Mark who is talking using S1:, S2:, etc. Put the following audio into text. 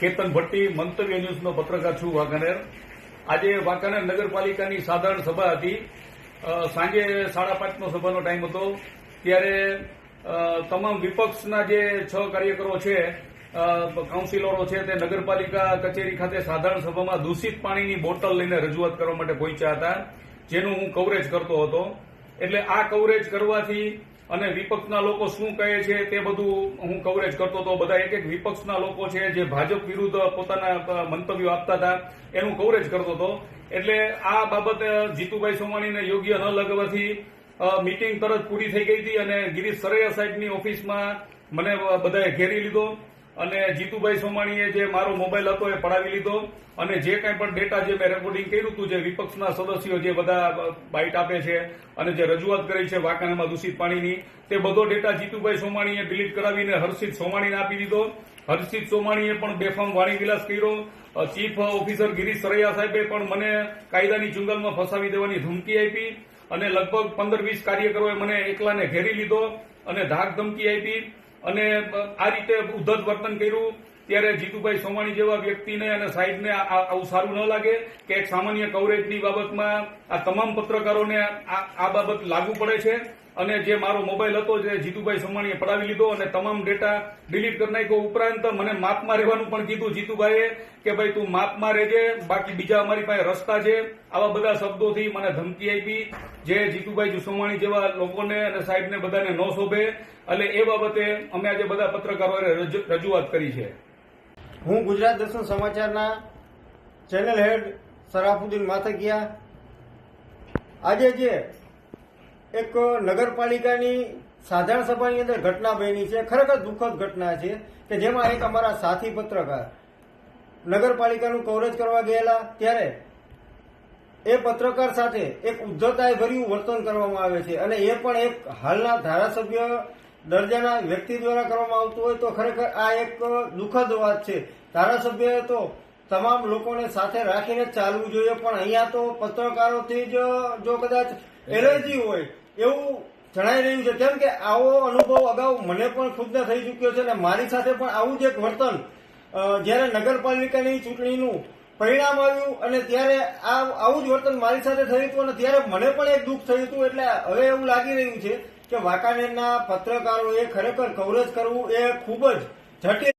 S1: કેતન ભટ્ટી, મંતવ્ય ન્યૂઝનો પત્રકાર છું વાંકાનેર. આજે વાંકાનેર નગરપાલિકાની સાધારણ સભા હતી. સાંજે સાડા પાંચનો સભાનો ટાઈમ હતો. ત્યારે તમામ વિપક્ષના જે છ કાર્યકરો છે કાઉન્સિલરો છે, તે નગરપાલિકા કચેરી ખાતે સાધારણ સભામાં દૂષિત પાણીની બોટલ લઈને રજૂઆત કરવા માટે પહોંચ્યા હતા, જેનું હું કવરેજ કરતો હતો. એટલે આ કવરેજ કરવાથી અને વિપક્ષના લોકો શું કહે છે તે બધું હું કવરેજ કરતો હતો બધા એક એક વિપક્ષના લોકો છે જે ભાજપ વિરુદ્ધ પોતાના મંતવ્યો આપતા હતા, એનું કવરેજ કરતો હતો. એટલે આ બાબતે જીતુભાઈ સોમાણીને યોગ્ય ન લગવાથી મિટિંગ તરત પૂરી થઈ ગઈ હતી અને ગિરીશ સરૈયા સાહેબની ઓફિસમાં મને બધાએ ઘેરી લીધો. અને જીતુભાઈ સોમાણીએ જે મારો મોબાઈલ હતો એ પડાવી લીધો અને જે કાંઈ પણ ડેટા જે મેં રેકોર્ડિંગ કર્યું હતું, જે વિપક્ષના સદસ્યો જે બધા બાઇટ આપે છે અને જે રજૂઆત કરી છે વાંકાનેરમાં દૂષિત પાણીની, તે બધો ડેટા જીતુભાઈ સોમાણીએ ડિલીટ કરાવીને હર્ષિત સોમાણીને આપી દીધો. હર્ષિત સોમાણીએ પણ બેફામ વાણીવિલાસ કર્યો. ચીફ ઓફિસર ગિરીશ સરૈયા સાહેબે પણ મને કાયદાની ચુંગલમાં ફસાવી દેવાની ધમકી આપી અને લગભગ પંદર વીસ કાર્યકરોએ મને એકલાને ઘેરી લીધો અને ધાક ધમકી આપી. અને આ રીતે ઉદ્ધત વર્તન કર્યું, ત્યારે જીતુભાઈ સોમાણી જેવા વ્યક્તિને અને સાહેબને આવું સારું ન લાગે કે એક સામાન્ય કવરેજની બાબતમાં આ તમામ પત્રકારોને આ બાબત લાગુ પડે છે. અને જે મારો મોબાઈલ હતો જે જીતુભાઈ સોમાણીએ પડાવી લીધો અને તમામ ડેટા ડિલીટ કરી નાખ્યો ઉપરાંત મને માપમાં રહેવાનું પણ કીધું જીતુભાઈએ કે ભાઈ તું માપમાં રહેજે, બાકી બીજા અમારી પાસે રસ્તા છે. આવા બધા શબ્દોથી મને ધમકી આપી, જે જીતુભાઈ સોમાણી જેવા લોકોને અને સાહેબને બધાને ન શોભે. એટલે એ બાબતે અમે આજે બધા પત્રકારોએ રજૂ- રજૂઆત કરી છે.
S2: હું ગુજરાત દર્શન સમાચારના ચેનલ હેડ સરાફુદ્દીન માથકિયા. આજે જે એક નગરપાલિકાની સાધારણ સભાની અંદર ઘટના બની છે. ખરેખર દુઃખદ ઘટના છે કે જેમાં એક અમારા સાથી પત્રકાર નગરપાલિકાનું કવરેજ કરવા ગયેલા ત્યારે એ પત્રકાર સાથે એક ઉદ્ધતાએ ભર્યું વર્તન કરવામાં આવે છે અને એ પણ એક હાલના ધારાસભ્ય દરજાના વ્યક્તિ દ્વારા કરવામાં આવતું હોય તો ખરેખર આ એક દુઃખદ વાત છે. ધારાસભ્યએ તો તમામ લોકોને સાથે રાખીને ચાલવું જોઈએ, પણ અહીંયા તો પત્રકારોથી જ જો કદાચ એલર્જી હોય એવું જણાઈ રહ્યું છે કેમ કે આવો અનુભવ અગાઉ મને પણ ખુદને થઈ ચૂક્યો છે અને મારી સાથે પણ આવું જ એક વર્તન જ્યારે નગરપાલિકાની ચૂંટણીનું પરિણામ આવ્યું અને ત્યારે આ, આવું જ વર્તન મારી સાથે થયું હતું અને ત્યારે મને પણ એક દુઃખ થયું હતું એટલે હવે એવું લાગી રહ્યું છે કે વાંકાનેરના પત્રકારોએ ખરેખર કવરેજ કરવું એ ખૂબ જ જટિલ